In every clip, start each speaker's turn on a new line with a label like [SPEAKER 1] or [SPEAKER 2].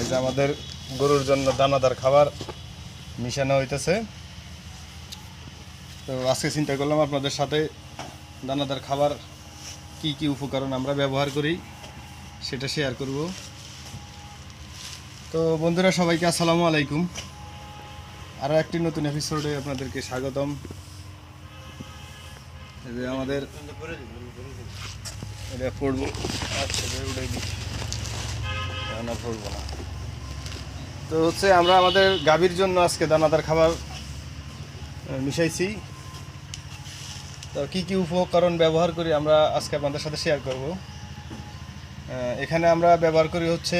[SPEAKER 1] এই যে আমাদের গরুর জন্য দানাদার খাবার মিশানো হইতেছে। তো আজকে চিন্তা করলাম আপনাদের সাথে দানাদার খাবার কি কি উপকরণ আমরা ব্যবহার করি সেটা শেয়ার করব। তো বন্ধুরা, সবাইকে আসসালামু আলাইকুম। আরও একটি নতুন এপিসোডে আপনাদেরকে স্বাগতম। যে আমাদের এটা পড়ব। আচ্ছা উঠে দিই না, পড়ব না। তো হচ্ছে আমরা আমাদের গাভীর জন্য আজকে দানাদার খাবার মিশাইছি। তো কি কি উপকরণ ব্যবহার করি আমরা আজকে আপনাদের সাথে শেয়ার করব। এখানে আমরা ব্যবহার করি হচ্ছে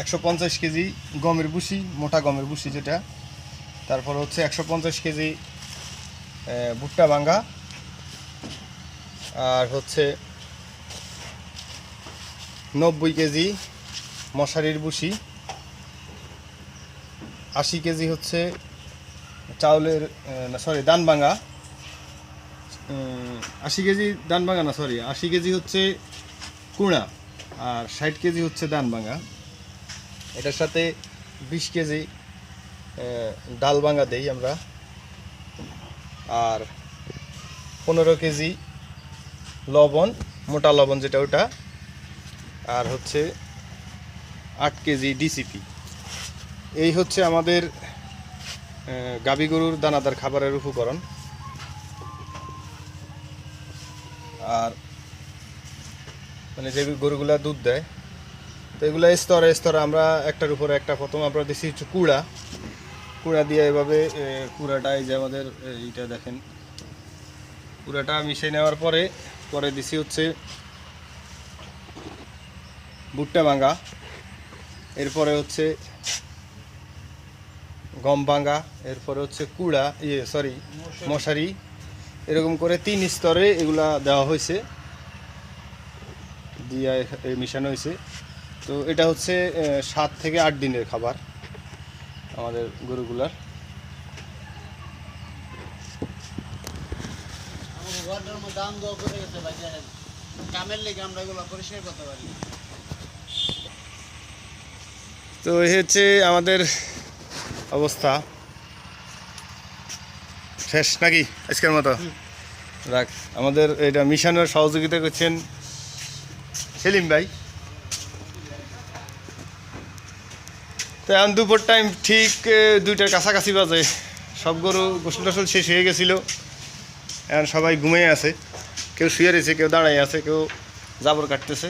[SPEAKER 1] একশো পঞ্চাশ কেজি গমের বুসি মোটা গমের বুসি যেটা। তারপর হচ্ছে একশো পঞ্চাশ কেজি ভুট্টা ভাঙ্গা। আর হচ্ছে নব্বই কেজি মশারির ভুসি। আশি কেজি হচ্ছে চাউলের সরি দান ভাঙা আশি কেজি দান ভাঙা না সরি আশি কেজি হচ্ছে কুড়া আর ষাট কেজি হচ্ছে দান ভাঙা এটার সাথে বিশ কেজি ডাল ভাঙা দেই আমরা। আর পনেরো কেজি লবণ, মোটা লবণ যেটা ওটা। আর হচ্ছে আট কেজি ডিসিপি। এই হচ্ছে আমাদের গাভী গরুর দানাদার খাবারের উপকরণ। আর মানে যে গরুগুলা দুধ দেয়, তো এগুলো স্তরে স্তরে আমরা একটার উপরে একটা, প্রথম আমরা দিছি হচ্ছে কুড়া। কুড়া দিয়ে এভাবে কুড়াটা এই যে আমাদের এইটা দেখেন। কুড়াটা মিশিয়ে নেওয়ার পরে পরে দিছি হচ্ছে ভুট্টা ভাঙ্গা এরপরে হচ্ছে গম ভাঙ্গা এরপরে হচ্ছে কুড়া ইয়ে সরি মশারি এরকম করে তিন স্তরে এগুলা দেওয়া হয়েছে। দিয়ে মিশানো হয়েছে। তো এটা হচ্ছে সাত থেকে আট দিনের খাবার আমাদের গরুগুলার। তো এই হচ্ছে আমাদের অবস্থা। শেষ নাকি আজকের মতো? রাখ আমাদের এটা মিশনের সহযোগিতা করছেন সেলিম ভাই। তো এখন দুপুর টাইম ঠিক দুইটার কাছাকাছি বাজে। সব গরু গোসল টোসল শেষ হয়ে গেছিল। এখন সবাই ঘুমিয়ে আছে। কেউ শুয়ে রয়েছে কেউ দাঁড়াই আছে কেউ জাবর কাটতেছে।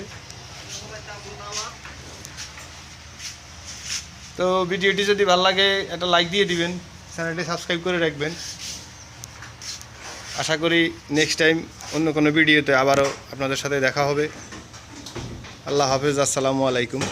[SPEAKER 1] তো ভিডিওটি যদি ভালো লাগে, একটা লাইক দিয়ে দিবেন চ্যানেলটি সাবস্ক্রাইব করে রাখবেন। আশা করি নেক্সট টাইম অন্য কোনো ভিডিওতে আবারও আপনাদের সাথে দেখা হবে। আল্লাহ হাফেজ, আসসালামু আলাইকুম।